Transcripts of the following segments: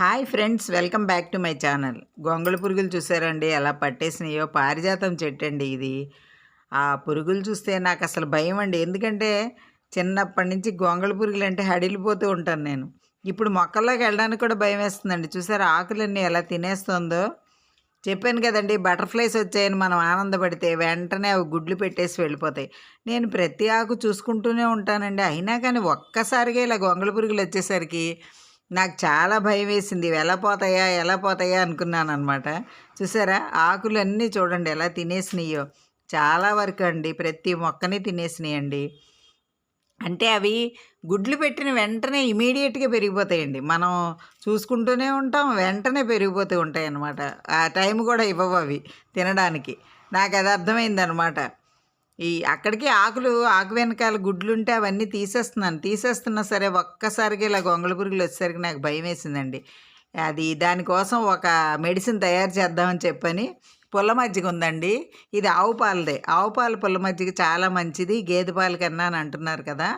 Hi friends welcome back to my channel. గొంగళ పురుగులు చూసారండి ఎలా పట్టేసినాయో పారిజాతం చెట్టు అండి ఇది. ఆ పురుగులు చూస్తే నాకు అసలు భయం అండి ఎందుకంటే చిన్నప్పటి నుంచి గొంగళ పురుగులు అంటే హడిలిపోతూ ఉంటాను నేను. ఇప్పుడు మొక్కల్లోకి వెళ్ళడానికి కూడా భయం వేస్తుందండి. చూసారా ఆకులన్నీ ఎలా తినేస్తుందో? చెప్పాను కదండి బటర్ఫ్లైస్ వచ్చాయని మనం ఆనందపడితే వెంటనే అవి గుడ్లు పెట్టేసి వెళ్ళిపోతాయి. నేను ప్రతి ఆకు చూసుకుంటూనే ఉంటానండి. అయినా కానీ ఒక్కసారిగా ఇలా గొంగళ పురుగులు వచ్చేసరికి నాకు చాలా భయం వేసింది ఇవి ఎలా పోతాయా? ఎలా పోతాయా? అనుకున్నాను అనమాట చూసారా? ఆకులు అన్నీ చూడండి ఎలా తినేసినాయో. చాలా వరకు అండి. ప్రతి మొక్కని తినేసినాయండి. అంటే అవి గుడ్లు పెట్టిన వెంటనే ఇమీడియట్గా పెరిగిపోతాయండి. మనం చూసుకుంటూనే ఉంటాం వెంటనే పెరిగిపోతూ ఉంటాయి అన్నమాట ఆ టైం కూడా ఇవ్వవు అవి తినడానికి. నాకు అది అర్థమైందనమాట ఈ అక్కడికి ఆకులు ఆకు వెనకాల గుడ్లు ఉంటే అవన్నీ తీసేస్తున్నాను. తీసేస్తున్నా సరే ఒక్కసారిగా ఇలా గొంగళ పురుగులు వచ్చేసరికి నాకు భయం వేసిందండి. అది దానికోసం ఒక మెడిసిన్ తయారు చేద్దామని చెప్పని పుల్ల మజ్జిగ ఉందండి. ఇది ఆవు పాలదే. ఆవు పాలు పుల్ల మజ్జిగ చాలా మంచిది. గేదె పాలు కన్నా అని అంటున్నారు కదా.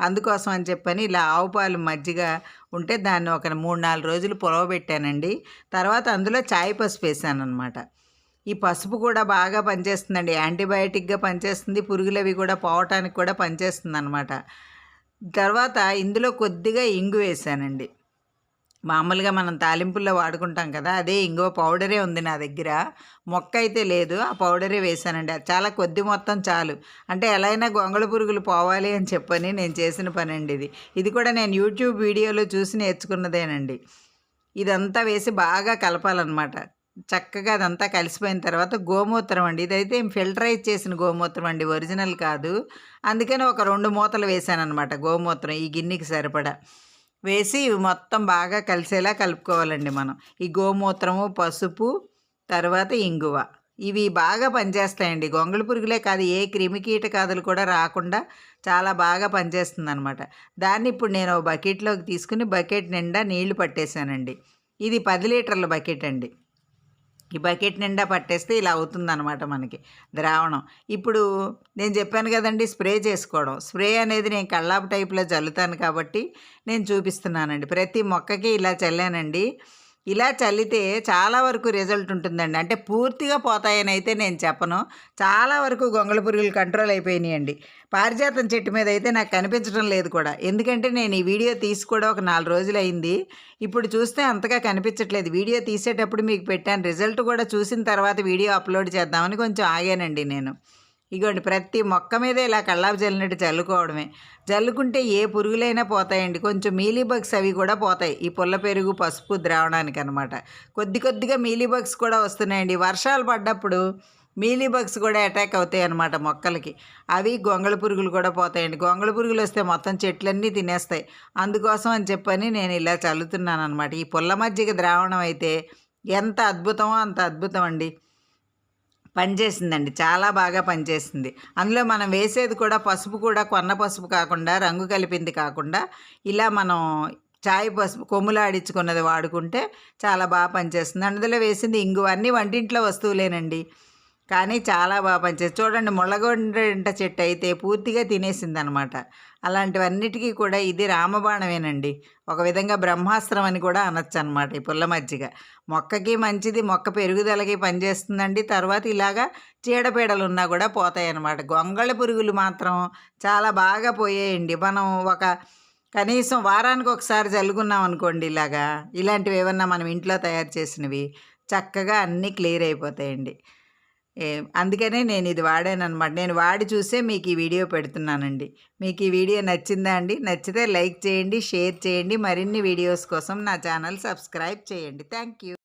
అందుకోసం అని చెప్పని ఇలా ఆవు పాలు మజ్జిగ ఉంటే దాన్ని ఒక మూడు నాలుగు రోజులు పొలవబెట్టానండి తర్వాత అందులో చాయ్ పసుపు వేసాను అనమాట ఈ పసుపు కూడా బాగా పనిచేస్తుందండి. యాంటీబయాటిక్గా పనిచేస్తుంది. పురుగులవి కూడా పోవటానికి కూడా పనిచేస్తుంది అనమాట తర్వాత ఇందులో కొద్దిగా ఇంగు వేసానండి. మామూలుగా మనం తాలింపుల్లో వాడుకుంటాం కదా అదే ఇంగువ పౌడరే ఉంది నా దగ్గర. మొక్క అయితే లేదు ఆ పౌడరే వేసానండి. అది చాలా కొద్ది మొత్తం చాలు. అంటే ఎలా అయినా గొంగళ పురుగులు పోవాలి అని చెప్పని నేను చేసిన పని అండి ఇది. ఇది కూడా నేను యూట్యూబ్ వీడియోలో చూసి నేర్చుకున్నదేనండి. ఇదంతా వేసి బాగా కలపాలన్నమాట. చక్కగా అదంతా కలిసిపోయిన తర్వాత గోమూత్రం అండి. ఇదైతే ఫిల్టరైజ్ చేసిన గోమూత్రం అండి. ఒరిజినల్ కాదు. అందుకని ఒక రెండు మూతలు వేసాను అనమాట గోమూత్రం ఈ గిన్నెకి సరిపడా. వేసి మొత్తం బాగా కలిసేలా కలుపుకోవాలండి మనం. ఈ గోమూత్రము పసుపు తర్వాత ఇంగువ. ఇవి బాగా పనిచేస్తాయండి. గొంగళి పురుగులే కాదు ఏ క్రిమి కీటకాదులు కూడా రాకుండా చాలా బాగా పనిచేస్తుంది అనమాట దాన్ని ఇప్పుడు నేను బకెట్లోకి తీసుకుని బకెట్ నిండా నీళ్ళు పట్టేశానండి ఇది పది లీటర్ల బకెట్ అండి. ఈ బకెట్ నిండా పట్టేస్తే ఇలా అవుతుందన్నమాట మనకి ద్రావణం. ఇప్పుడు నేను చెప్పాను కదండి స్ప్రే చేసుకోవడం. స్ప్రే అనేది నేను కళ్ళాపు టైప్లో చల్లుతాను కాబట్టి నేను చూపిస్తున్నానండి. ప్రతి మొక్కకి ఇలా చల్లానండి. ఇలా చల్లితే చాలా వరకు రిజల్ట్ ఉంటుందండి. అంటే పూర్తిగా పోతాయని అయితే నేను చెప్పను. చాలా వరకు గొంగళ పురుగులు కంట్రోల్ అయిపోయినాయండి. పారిజాతం చెట్టు మీద అయితే నాకు కనిపించడం లేదు కూడా. ఎందుకంటే నేను ఈ వీడియో తీసి కూడా ఒక నాలుగు రోజులు అయింది. ఇప్పుడు చూస్తే అంతగా కనిపించట్లేదు. వీడియో తీసేటప్పుడు మీకు పెట్టాను. రిజల్ట్ కూడా చూసిన తర్వాత వీడియో అప్లోడ్ చేద్దామని కొంచెం ఆగానండి నేను. ఇగోండి ప్రతి మొక్క మీద ఇలా కళ్ళాపు చల్లినట్టు చల్లుకోవడమే చల్లుకుంటే ఏ పురుగులైనా పోతాయండి. కొంచెం మీలీబగ్స్ అవి కూడా పోతాయి. ఈ పుల్ల పెరుగు పసుపు ద్రావణానికి అనమాట కొద్ది కొద్దిగా మీలీబగ్స్ కూడా వస్తున్నాయండి. వర్షాలు పడ్డప్పుడు మీలీబగ్స్ కూడా అటాక్ అవుతాయి అనమాట మొక్కలకి. అవి గొంగళ పురుగులు కూడా పోతాయండి. గొంగళ పురుగులు వస్తే మొత్తం చెట్లన్నీ తినేస్తాయి. అందుకోసం అని చెప్పని నేను ఇలా చల్లుతున్నాను అనమాట ఈ పుల్ల మజ్జిగ ద్రావణం అయితే ఎంత అద్భుతమో అంత అద్భుతం అండి. పనిచేసిందండి. చాలా బాగా పనిచేసింది. అందులో మనం వేసేది కూడా పసుపు కూడా కొన్న పసుపు కాకుండా రంగు కలిపింది కాకుండా ఇలా మనం చాయ్ పసుపు కొమ్ములాడించుకున్నది వాడుకుంటే చాలా బాగా పనిచేస్తుంది. అందులో వేసింది ఇంగువ. అన్నీ వంటింట్లో వస్తువులేనండి. కానీ చాలా బాగా పనిచేస్తుంది. చూడండి ముళ్ళగొండ చెట్టు అయితే పూర్తిగా తినేసింది అనమాట అలాంటివన్నిటికీ కూడా ఇది రామబాణమేనండి. ఒక విధంగా బ్రహ్మాస్త్రం అని కూడా అనొచ్చు అనమాట ఈ పుల్ల మజ్జిగ. మొక్కకి మంచిది మొక్క పెరుగుదలకి పనిచేస్తుందండి. తర్వాత ఇలాగా చీడపీడలు ఉన్నా కూడా పోతాయి అన్నమాట గొంగళ పురుగులు మాత్రం చాలా బాగా పోయాయండి. మనం ఒక కనీసం వారానికి ఒకసారి జల్లుకున్నాం అనుకోండి ఇలాగా. ఇలాంటివి ఏమన్నా మనం ఇంట్లో తయారు చేసినవి చక్కగా అన్నీ క్లియర్ అయిపోతాయండి. అందుకనే నేను ఇది వాడాను అనమాట నేను వాడి చూసే మీకు ఈ వీడియో పెడుతున్నానండి. మీకు ఈ వీడియో నచ్చిందా అండి? నచ్చితే లైక్ చేయండి షేర్ చేయండి. మరిన్ని వీడియోస్ కోసం నా ఛానల్ సబ్స్క్రైబ్ చేయండి. Thank you.